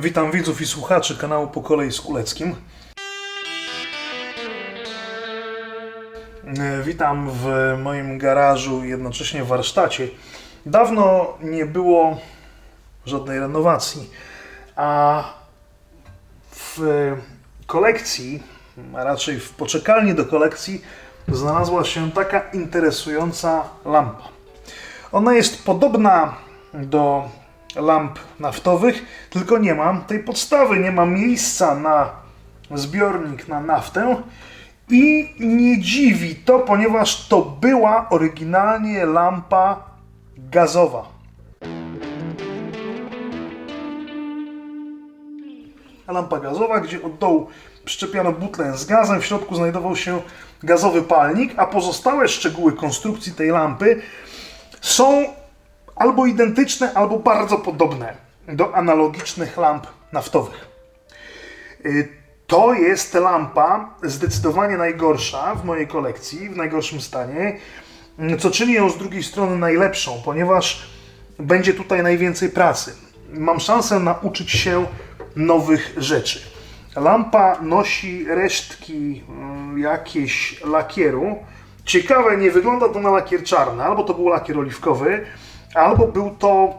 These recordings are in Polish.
Witam widzów i słuchaczy kanału Po kolei z Kuleckim. E, Witam w moim garażu, jednocześnie w warsztacie. Dawno nie było żadnej renowacji, a w kolekcji, a raczej w poczekalni do kolekcji, znalazła się taka interesująca lampa. Ona jest podobna do lamp naftowych, tylko nie mam tej podstawy, nie ma miejsca na zbiornik na naftę i nie dziwi to, ponieważ to była oryginalnie lampa gazowa. Lampa gazowa, gdzie od dołu przyczepiano butlę z gazem, w środku znajdował się gazowy palnik, a pozostałe szczegóły konstrukcji tej lampy są albo identyczne, albo bardzo podobne do analogicznych lamp naftowych. Y, To jest lampa zdecydowanie najgorsza w mojej kolekcji, w najgorszym stanie, y, co czyni ją z drugiej strony najlepszą, ponieważ będzie tutaj najwięcej pracy. Mam szansę nauczyć się nowych rzeczy. Lampa nosi resztki y, jakieś lakieru. Ciekawe, nie wygląda to na lakier czarny, albo to był lakier oliwkowy, albo był to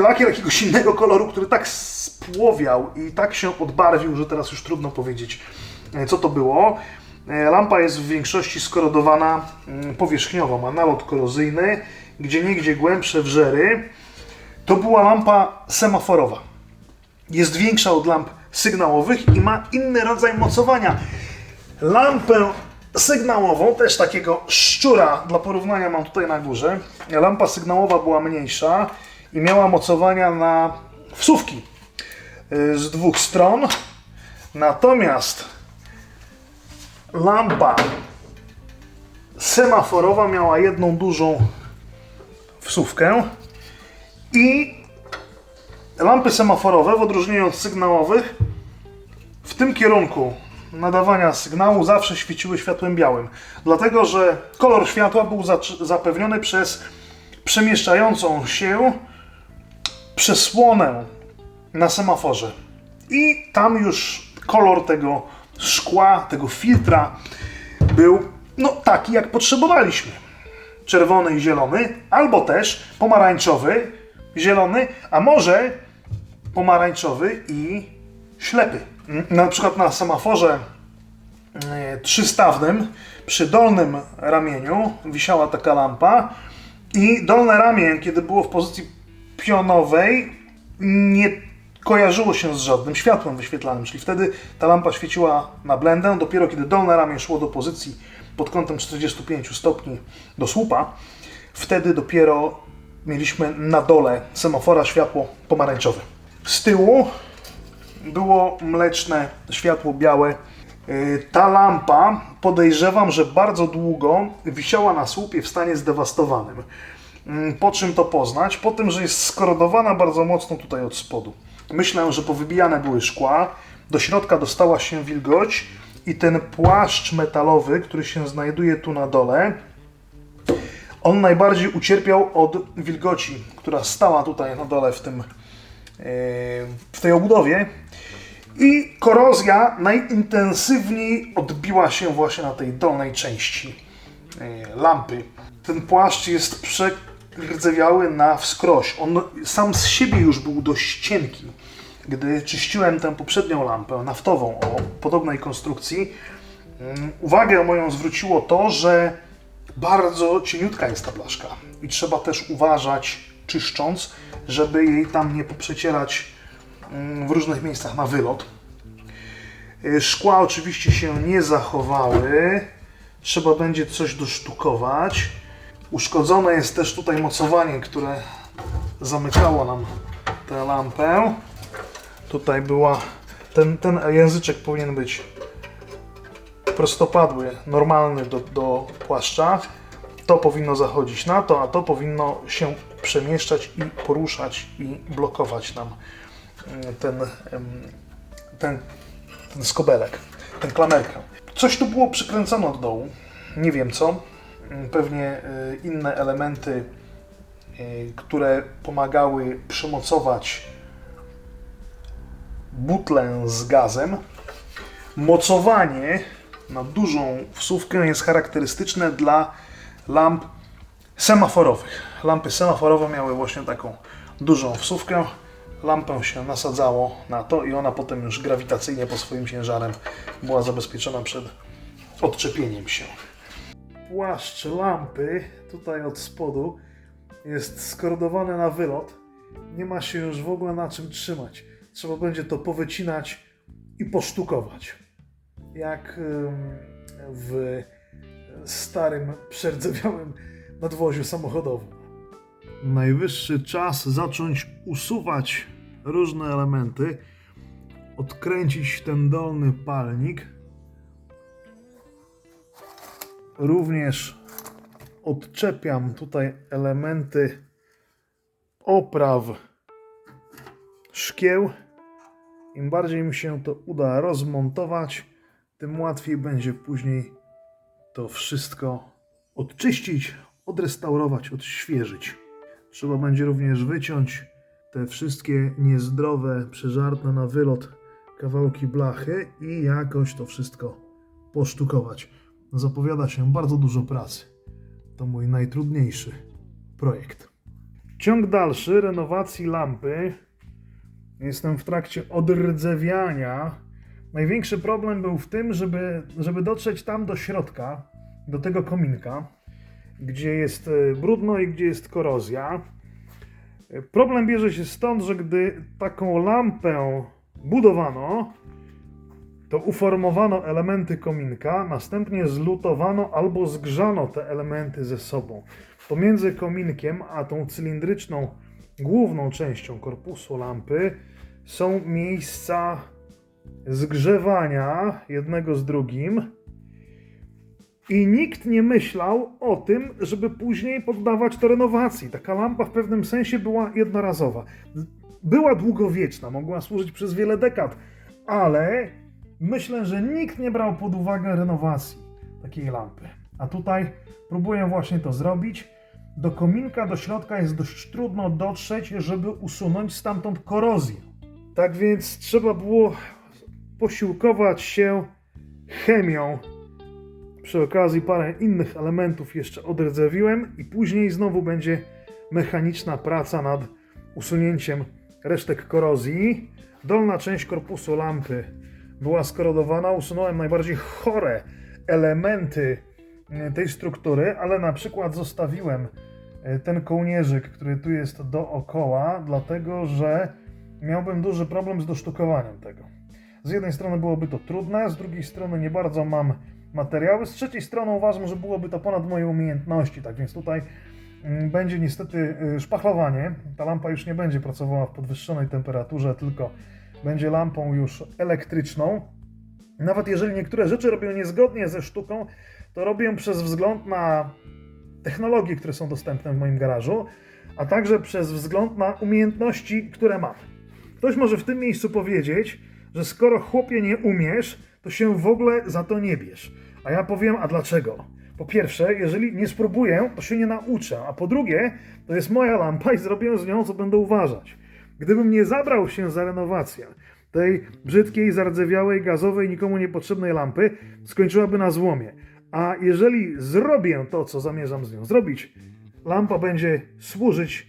lakier jakiegoś innego koloru, który tak spłowiał i tak się odbarwił, że teraz już trudno powiedzieć, e, co to było. E, Lampa jest w większości skorodowana mm, powierzchniowo, ma nalot korozyjny, gdzie niegdzie głębsze wrzery. To była lampa semaforowa. Jest większa od lamp sygnałowych i ma inny rodzaj mocowania. Lampę sygnałową, też takiego szczura dla porównania mam tutaj na górze. Lampa sygnałowa była mniejsza i miała mocowania na wsówki y, z dwóch stron. Natomiast lampa semaforowa miała jedną dużą wsówkę i lampy semaforowe, w odróżnieniu od sygnałowych, w tym kierunku nadawania sygnału zawsze świeciły światłem białym. Dlatego, że kolor światła był zapewniony przez przemieszczającą się przesłonę na semaforze. I tam już kolor tego szkła, tego filtra był no taki, jak potrzebowaliśmy. Czerwony i zielony, albo też pomarańczowy, zielony, a może pomarańczowy i ślepy. Na przykład na semaforze e, trzystawnym przy dolnym ramieniu wisiała taka lampa i dolne ramię, kiedy było w pozycji pionowej, nie kojarzyło się z żadnym światłem wyświetlanym, czyli wtedy ta lampa świeciła na blendę, dopiero kiedy dolne ramię szło do pozycji pod kątem 45 stopni do słupa, wtedy dopiero mieliśmy na dole semafora światło pomarańczowe. Z tyłu było mleczne światło białe. Yy, Ta lampa podejrzewam, że bardzo długo wisiała na słupie w stanie zdewastowanym. Yy, Po czym to poznać? Po tym, że jest skorodowana bardzo mocno tutaj od spodu. Myślę, że powybijane były szkła, do środka dostała się wilgoć i ten płaszcz metalowy, który się znajduje tu na dole, on najbardziej ucierpiał od wilgoci, która stała tutaj na dole w tym w tej obudowie i korozja najintensywniej odbiła się właśnie na tej dolnej części yy, lampy. Ten płaszcz jest przerdzewiały na wskroś. On sam z siebie już był dość cienki. Gdy czyściłem tę poprzednią lampę naftową o podobnej konstrukcji, mm, uwagę moją zwróciło to, że bardzo cieniutka jest ta blaszka i trzeba też uważać, czyszcząc, żeby jej tam nie poprzecierać mm, w różnych miejscach na wylot. Y, Szkła oczywiście się nie zachowały. Trzeba będzie coś dosztukować. Uszkodzone jest też tutaj mocowanie, które zamykało nam tę lampę. Tutaj była. Ten, ten języczek powinien być prostopadły, normalny do, do płaszcza. To powinno zachodzić na to, a to powinno się przemieszczać i poruszać i blokować nam mm, ten, ten, ten skobelek, tę klamerkę. Coś tu było przykręcone od dołu, nie wiem co. Mm, Pewnie y, inne elementy, y, które pomagały przymocować butlę z gazem. Mocowanie na dużą wsówkę jest charakterystyczne dla lamp semaforowych. Lampy semaforowe miały właśnie taką dużą wsówkę. Lampę się nasadzało na to i ona potem już grawitacyjnie po swoim ciężarem była zabezpieczona przed odczepieniem się. Płaszcz lampy tutaj od spodu jest skordowany na wylot. Nie ma się już w ogóle na czym trzymać. Trzeba będzie to powycinać i posztukować. Jak w starym, przerdzewiałym nadwoziu samochodowym. Najwyższy czas zacząć usuwać różne elementy, odkręcić ten dolny palnik. Również odczepiam tutaj elementy opraw szkieł. Im bardziej mi się to uda rozmontować, tym łatwiej będzie później to wszystko odczyścić, odrestaurować, odświeżyć. Trzeba będzie również wyciąć te wszystkie niezdrowe, przeżartne na wylot kawałki blachy i jakoś to wszystko posztukować. Zapowiada się bardzo dużo pracy. To mój najtrudniejszy projekt. Ciąg dalszy renowacji lampy. Jestem w trakcie odrdzewiania. Największy problem był w tym, żeby, żeby dotrzeć tam do środka, do tego kominka, gdzie jest e, brudno i gdzie jest korozja. E, Problem bierze się stąd, że gdy taką lampę budowano, to uformowano elementy kominka, następnie zlutowano albo zgrzano te elementy ze sobą. Pomiędzy kominkiem a tą cylindryczną główną częścią korpusu lampy są miejsca zgrzewania jednego z drugim. I nikt nie myślał o tym, żeby później poddawać to renowacji. Taka lampa w pewnym sensie była jednorazowa. Była długowieczna, mogła służyć przez wiele dekad, ale myślę, że nikt nie brał pod uwagę renowacji takiej lampy. A tutaj próbuję właśnie to zrobić. Do kominka, do środka jest dość trudno dotrzeć, żeby usunąć stamtąd korozję. Tak więc trzeba było posiłkować się chemią. Przy okazji parę innych elementów jeszcze odrdzewiłem i później znowu będzie mechaniczna praca nad usunięciem resztek korozji. Dolna część korpusu lampy była skorodowana. Usunąłem najbardziej chore elementy e, tej struktury, ale na przykład zostawiłem e, ten kołnierzyk, który tu jest dookoła, dlatego że miałbym duży problem z dosztukowaniem tego. Z jednej strony byłoby to trudne, z drugiej strony nie bardzo mam materiały, z trzeciej strony uważam, że byłoby to ponad moje umiejętności, tak więc tutaj mm, będzie niestety y, szpachlowanie. Ta lampa już nie będzie pracowała w podwyższonej temperaturze, tylko będzie lampą już elektryczną. Nawet jeżeli niektóre rzeczy robią niezgodnie ze sztuką, to robię przez wzgląd na technologie, które są dostępne w moim garażu, a także przez wzgląd na umiejętności, które mam. Ktoś może w tym miejscu powiedzieć, że skoro chłopie nie umiesz, to się w ogóle za to nie bierz. A ja powiem, a dlaczego? Po pierwsze, jeżeli nie spróbuję, to się nie nauczę. A po drugie, to jest moja lampa i zrobię z nią, co będę uważać. Gdybym nie zabrał się za renowację tej brzydkiej, zardzewiałej, gazowej, nikomu niepotrzebnej lampy, skończyłaby na złomie. A jeżeli zrobię to, co zamierzam z nią zrobić, lampa będzie służyć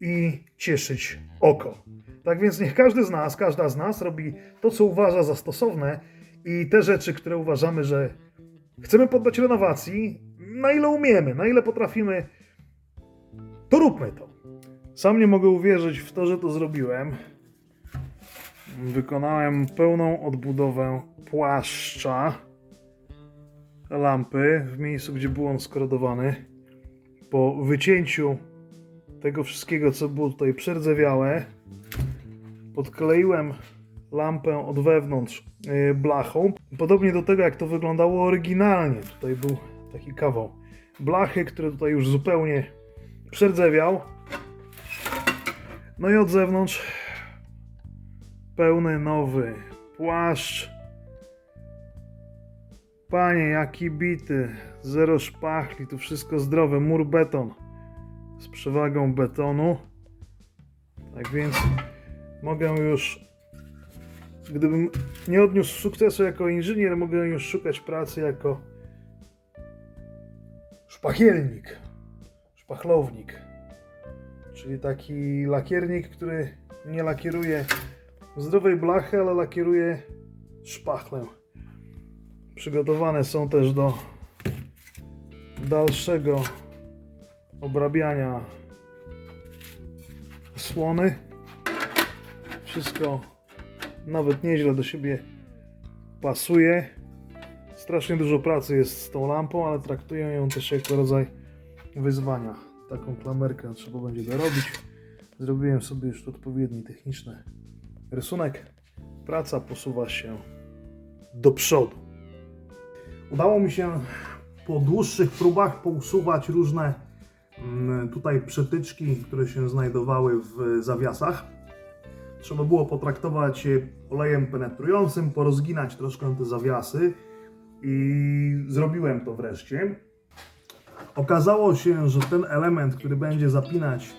i cieszyć oko. Tak więc niech każdy z nas, każda z nas robi to, co uważa za stosowne i te rzeczy, które uważamy, że chcemy poddać renowacji, na ile umiemy, na ile potrafimy, to róbmy to. Sam nie mogę uwierzyć w to, że to zrobiłem. Wykonałem pełną odbudowę płaszcza lampy w miejscu, gdzie był on skorodowany. Po wycięciu tego wszystkiego, co było tutaj przerdzewiałe, podkleiłem lampę od wewnątrz yy, blachą. Podobnie do tego, jak to wyglądało oryginalnie. Tutaj był taki kawał blachy, który tutaj już zupełnie przerdzewiał. No i od zewnątrz pełny nowy płaszcz. Panie, jaki bity, zero szpachli, tu wszystko zdrowe, mur beton z przewagą betonu. Tak więc mogę już gdybym nie odniósł sukcesu jako inżynier, mogę już szukać pracy jako szpachielnik, szpachlownik, czyli taki lakiernik, który nie lakieruje zdrowej blachy, ale lakieruje szpachlę. Przygotowane są też do dalszego obrabiania słony. Wszystko nawet nieźle do siebie pasuje. Strasznie dużo pracy jest z tą lampą, ale traktuję ją też jako rodzaj wyzwania. Taką klamerkę trzeba będzie dorobić. Zrobiłem sobie już odpowiedni techniczny rysunek. Praca posuwa się do przodu. Udało mi się po dłuższych próbach pousuwać różne mm, tutaj przetyczki, które się znajdowały w zawiasach. Trzeba było potraktować je olejem penetrującym, porozginać troszkę te zawiasy i zrobiłem to wreszcie. Okazało się, że ten element, który będzie zapinać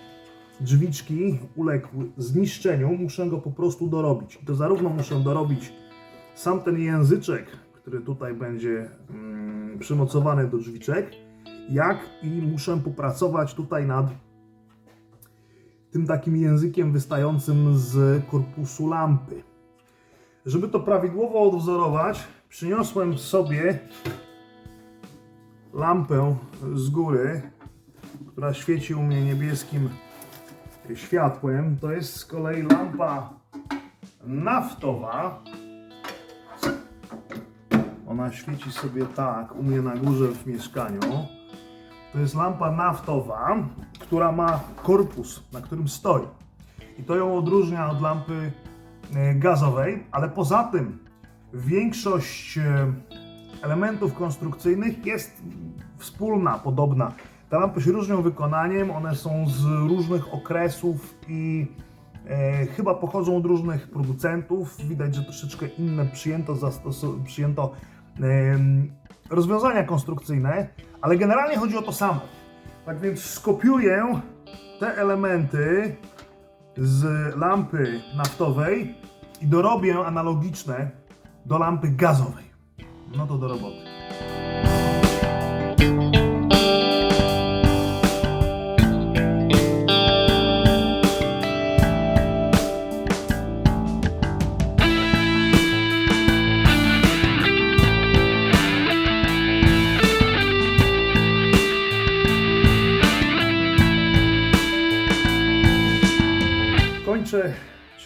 drzwiczki, uległ zniszczeniu. Muszę go po prostu dorobić. I to zarówno muszę dorobić sam ten języczek, który tutaj będzie mm, przymocowany do drzwiczek, jak i muszę popracować tutaj nad tym takim językiem wystającym z korpusu lampy. Żeby to prawidłowo odwzorować, przyniosłem sobie lampę z góry, która świeci u mnie niebieskim światłem. To jest z kolei lampa naftowa. Ona świeci sobie tak u mnie na górze w mieszkaniu. To jest lampa naftowa, która ma korpus, na którym stoi. I to ją odróżnia od lampy e, gazowej, ale poza tym większość e, elementów konstrukcyjnych jest wspólna, podobna. Te lampy się różnią wykonaniem, one są z różnych okresów i e, chyba pochodzą od różnych producentów. Widać, że troszeczkę inne przyjęto, przyjęto em, rozwiązania konstrukcyjne, ale generalnie chodzi o to samo. Tak więc skopiuję te elementy z lampy naftowej i dorobię analogiczne do lampy gazowej. No to do roboty.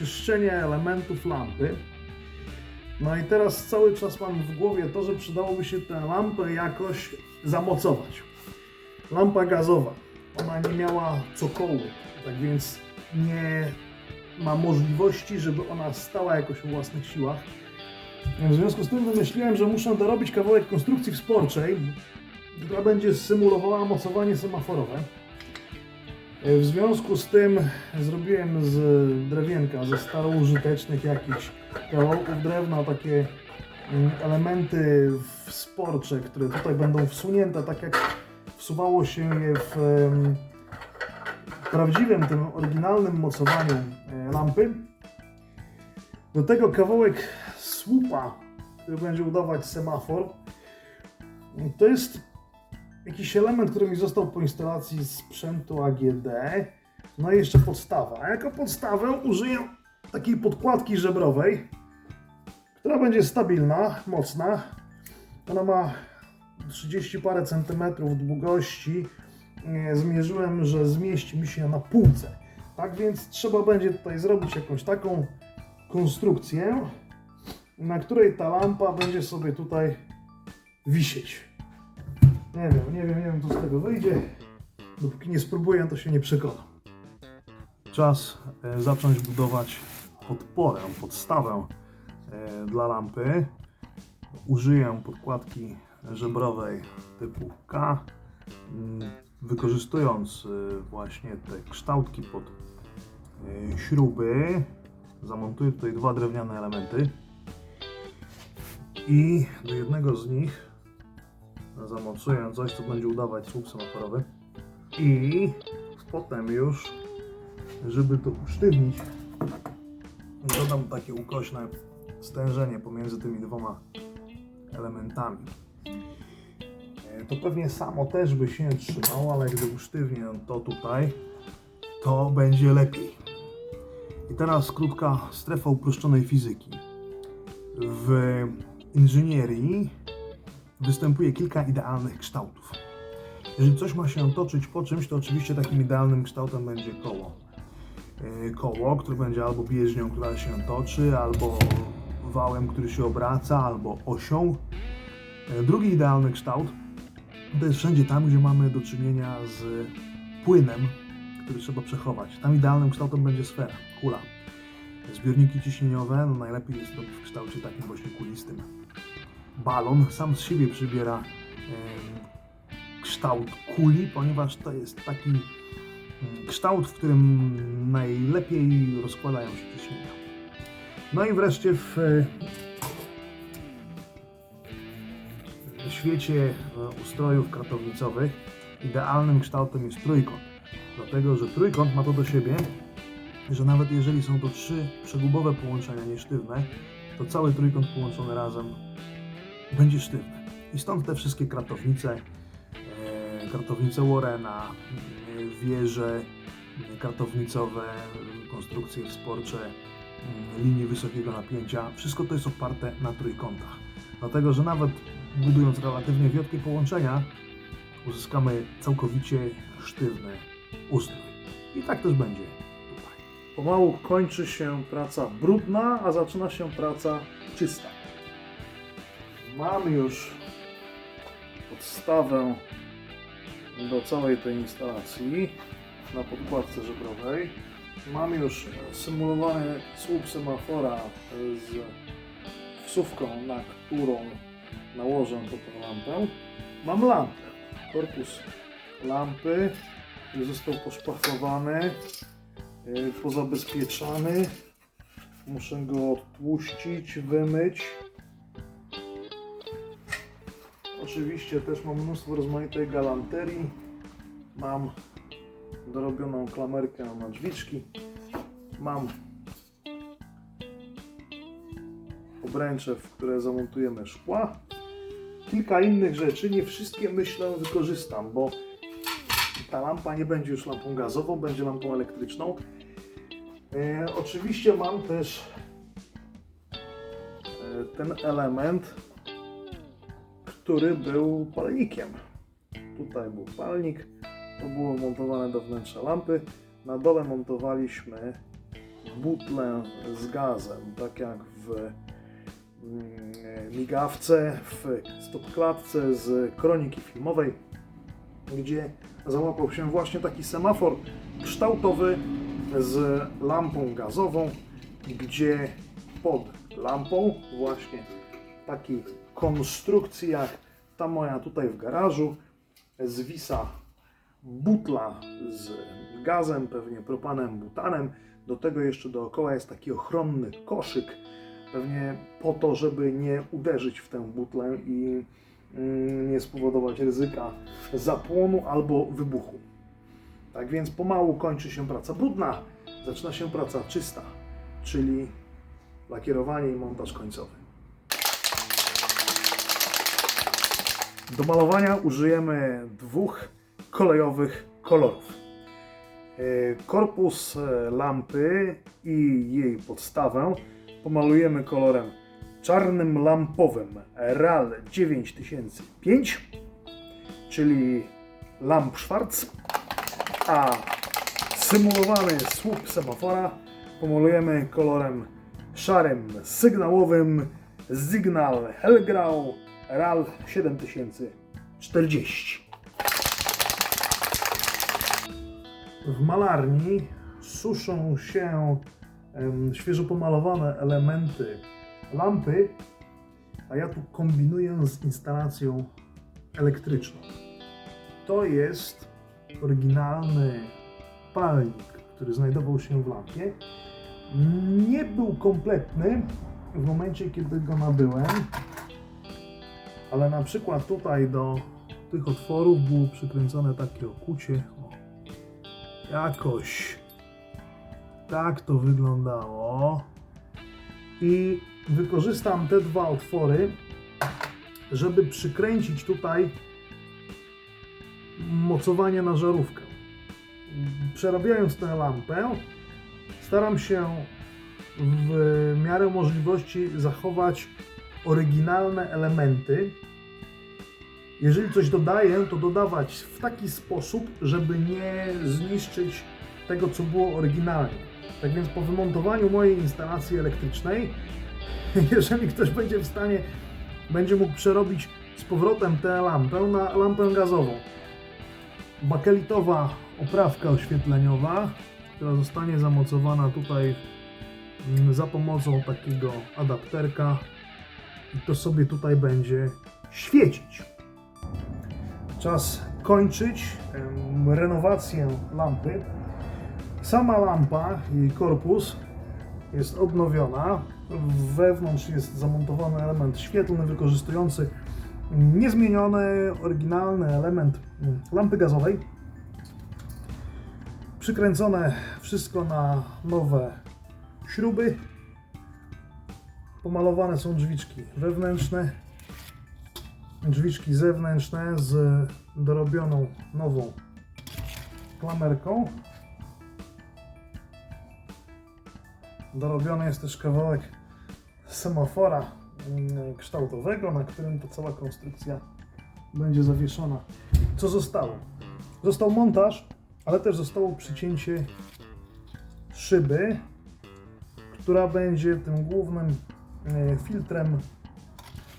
Czyszczenie elementów lampy. No i teraz cały czas mam w głowie to, że przydałoby się tę lampę jakoś zamocować. Lampa gazowa, ona nie miała cokołu, tak więc nie ma możliwości, żeby ona stała jakoś o własnych siłach. W związku z tym wymyśliłem, że muszę dorobić kawałek konstrukcji wsporczej, która będzie symulowała mocowanie semaforowe. W związku z tym zrobiłem z drewienka, ze staroużytecznych jakichś kawałków drewna takie mm, elementy wsporcze, które tutaj będą wsunięte, tak jak wsuwało się je w prawdziwym, tym oryginalnym mocowaniu e, lampy. Do tego kawałek słupa, który będzie udawać semafor. To jest jakiś element, który mi został po instalacji sprzętu AGD. No i jeszcze podstawa. A jako podstawę użyję takiej podkładki żebrowej, która będzie stabilna, mocna. Ona ma 30 parę centymetrów długości. E, Zmierzyłem, że zmieści mi się na półce. Tak więc trzeba będzie tutaj zrobić jakąś taką konstrukcję, na której ta lampa będzie sobie tutaj wisieć. Nie wiem, nie wiem, nie wiem co z tego wyjdzie. Dopóki nie spróbuję, to się nie przekonam. Czas e, zacząć budować podporę, podstawę e, dla lampy. Użyję podkładki żebrowej typu K, mm, wykorzystując e, właśnie te kształtki pod śruby. Zamontuję tutaj dwa drewniane elementy i do jednego z nich zamocuję coś, co będzie udawać słup semaforowy. I potem już, żeby to usztywnić, dodam takie ukośne stężenie pomiędzy tymi dwoma elementami. E, To pewnie samo też by się trzymało, ale gdy usztywnię to tutaj, to będzie lepiej. I teraz krótka strefa uproszczonej fizyki. W inżynierii występuje kilka idealnych kształtów. Jeżeli coś ma się toczyć po czymś, to oczywiście takim idealnym kształtem będzie koło. Yy, Koło, które będzie albo bieżnią, która się toczy, albo wałem, który się obraca, albo osią. Yy, Drugi idealny kształt to jest wszędzie tam, gdzie mamy do czynienia z płynem, który trzeba przechować. Tam idealnym kształtem będzie sfera, kula. Zbiorniki ciśnieniowe no najlepiej jest robić w kształcie takim właśnie kulistym. Balon sam z siebie przybiera kształt kuli, ponieważ to jest taki kształt, w którym najlepiej rozkładają się ciśnienia. No i wreszcie w e, świecie e, ustrojów kratownicowych idealnym kształtem jest trójkąt. Dlatego, że trójkąt ma to do siebie, że nawet jeżeli są to trzy przegubowe połączenia niesztywne, to cały trójkąt połączony razem będzie sztywny. I stąd te wszystkie kratownice, e, kratownice Warrena, e, wieże e, kratownicowe, e, konstrukcje wsporcze, e, linii wysokiego napięcia, wszystko to jest oparte na trójkątach. Dlatego, że nawet budując relatywnie wiotkie połączenia, uzyskamy całkowicie sztywny ustrój. I tak też będzie tutaj. Pomału kończy się praca brudna, a zaczyna się praca czysta. Mam już podstawę do całej tej instalacji na podkładce żebrowej. Mam już symulowany słup semafora z wsówką, na którą nałożę tą lampę. Mam lampę, korpus lampy został poszpachowany, yy, pozabezpieczany. Muszę go odtłuścić, wymyć. Oczywiście też mam mnóstwo rozmaitej galanterii. Mam dorobioną klamerkę na drzwiczki. Mam obręcze, w które zamontujemy szkła. Kilka innych rzeczy, nie wszystkie myślę wykorzystam, bo ta lampa nie będzie już lampą gazową, będzie lampą elektryczną. E, oczywiście mam też e, ten element, który był palnikiem. Tutaj był palnik, to było montowane do wnętrza lampy. Na dole montowaliśmy butlę z gazem, tak jak w mm, migawce, w stopklatce z kroniki filmowej, gdzie załapał się właśnie taki semafor kształtowy z lampą gazową, gdzie pod lampą właśnie w takiej konstrukcji jak ta moja tutaj w garażu zwisa butla z gazem, pewnie propanem, butanem. Do tego jeszcze dookoła jest taki ochronny koszyk, pewnie po to, żeby nie uderzyć w tę butlę i mm, nie spowodować ryzyka zapłonu albo wybuchu. Tak więc pomału kończy się praca brudna, zaczyna się praca czysta, czyli lakierowanie i montaż końcowy. Do malowania użyjemy dwóch kolejowych kolorów. E, Korpus e, lampy i jej podstawę pomalujemy kolorem czarnym lampowym RAL 9005, czyli lamp Schwarz, a symulowany słup semafora pomalujemy kolorem szarym sygnałowym Signal Hellgrau RAL 7040. W malarni suszą się świeżo pomalowane elementy lampy, a ja tu kombinuję z instalacją elektryczną. To jest oryginalny palnik, który znajdował się w lampie. Nie był kompletny w momencie, kiedy go nabyłem, ale na przykład tutaj do tych otworów było przykręcone takie okucie. O, jakoś tak to wyglądało. i wykorzystam te dwa otwory, żeby przykręcić tutaj mocowanie na żarówkę. Przerabiając tę lampę, staram się w miarę możliwości zachować oryginalne elementy. Jeżeli coś dodaję, to dodawać w taki sposób, żeby nie zniszczyć tego, co było oryginalnie. Tak więc po wymontowaniu mojej instalacji elektrycznej, jeżeli ktoś będzie w stanie, będzie mógł przerobić z powrotem tę lampę na lampę gazową. Bakelitowa oprawka oświetleniowa, która zostanie zamocowana tutaj za pomocą takiego adapterka i to sobie tutaj będzie świecić. Czas kończyć renowację lampy. Sama lampa, jej korpus jest odnowiona. Wewnątrz jest zamontowany element świetlny wykorzystujący niezmieniony, oryginalny element mm, lampy gazowej. Przykręcone wszystko na nowe śruby. Pomalowane są drzwiczki wewnętrzne, drzwiczki zewnętrzne z dorobioną nową klamerką. Dorobiony jest też kawałek semafora mm, kształtowego, na którym ta cała konstrukcja będzie zawieszona. Co zostało? Został montaż, ale też zostało przycięcie szyby, która będzie tym głównym filtrem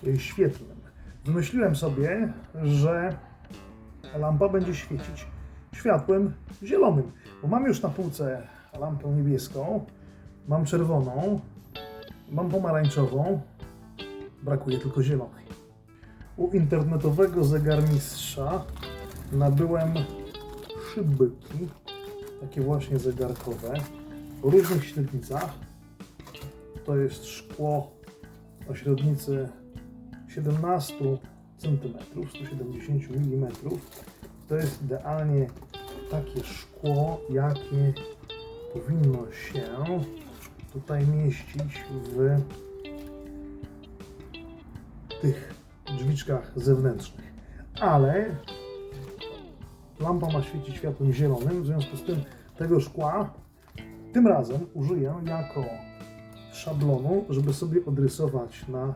e, świetlnym. Wymyśliłem sobie, że lampa będzie świecić światłem zielonym, bo mam już na półce lampę niebieską, mam czerwoną, mam pomarańczową, brakuje tylko zielonej. U internetowego zegarmistrza nabyłem szybyki, takie właśnie zegarkowe, o różnych średnicach. To jest szkło o średnicy 17 cm, 170 mm. To jest idealnie takie szkło, jakie powinno się tutaj mieścić w tych drzwiczkach zewnętrznych. Ale lampa ma świecić światłem zielonym, w związku z tym tego szkła tym razem użyję jako szablonu, żeby sobie odrysować na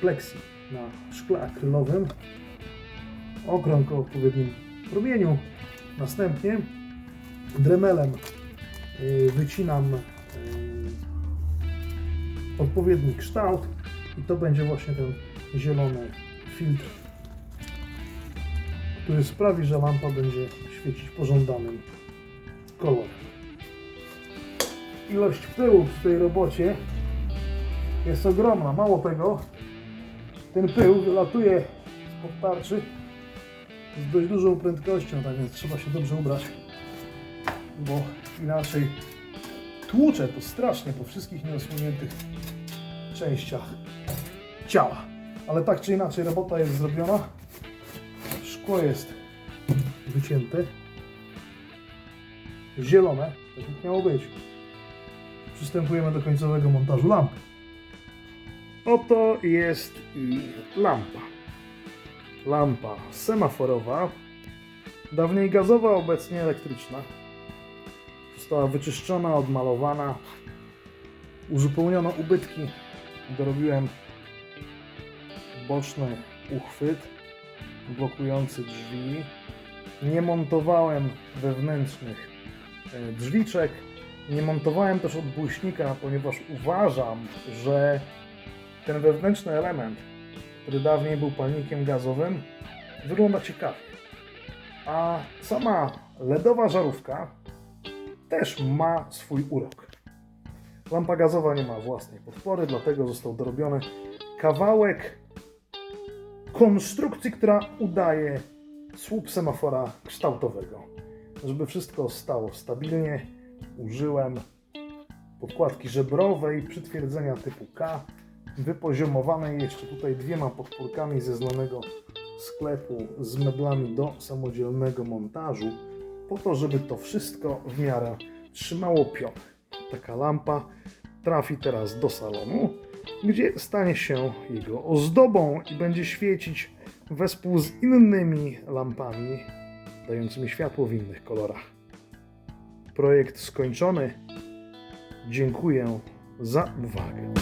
pleksji, na szkle akrylowym okrąg o odpowiednim promieniu. Następnie dremelem y, wycinam y, odpowiedni kształt i to będzie właśnie ten zielony filtr, który sprawi, że lampa będzie świecić pożądanym kolorem. Ilość pyłu w tej robocie jest ogromna. Mało tego, ten pył wylatuje z tarczy z dość dużą prędkością, tak więc trzeba się dobrze ubrać, bo inaczej tłucze to strasznie po wszystkich nieosłoniętych częściach ciała. Ale tak czy inaczej robota jest zrobiona. Szkło jest wycięte. Zielone, tak jak miało być. Przystępujemy do końcowego montażu lampy. Oto jest i lampa. Lampa semaforowa, dawniej gazowa, obecnie elektryczna. Została wyczyszczona, odmalowana, uzupełniono ubytki. Dorobiłem boczny uchwyt blokujący drzwi. Nie montowałem wewnętrznych e, drzwiczek. Nie montowałem też odbłyśnika, ponieważ uważam, że ten wewnętrzny element, który dawniej był palnikiem gazowym, wygląda ciekawie. A sama LEDowa żarówka też ma swój urok. Lampa gazowa nie ma własnej podpory, dlatego został dorobiony kawałek konstrukcji, która udaje słup semafora kształtowego. Żeby wszystko stało stabilnie, użyłem podkładki żebrowej przytwierdzenia typu K, wypoziomowanej jeszcze tutaj dwiema podpórkami ze znanego sklepu z meblami do samodzielnego montażu, po to, żeby to wszystko w miarę trzymało pion. Taka lampa trafi teraz do salonu, gdzie stanie się jego ozdobą i będzie świecić wespół z innymi lampami, dającymi światło w innych kolorach. Projekt skończony. Dziękuję za uwagę.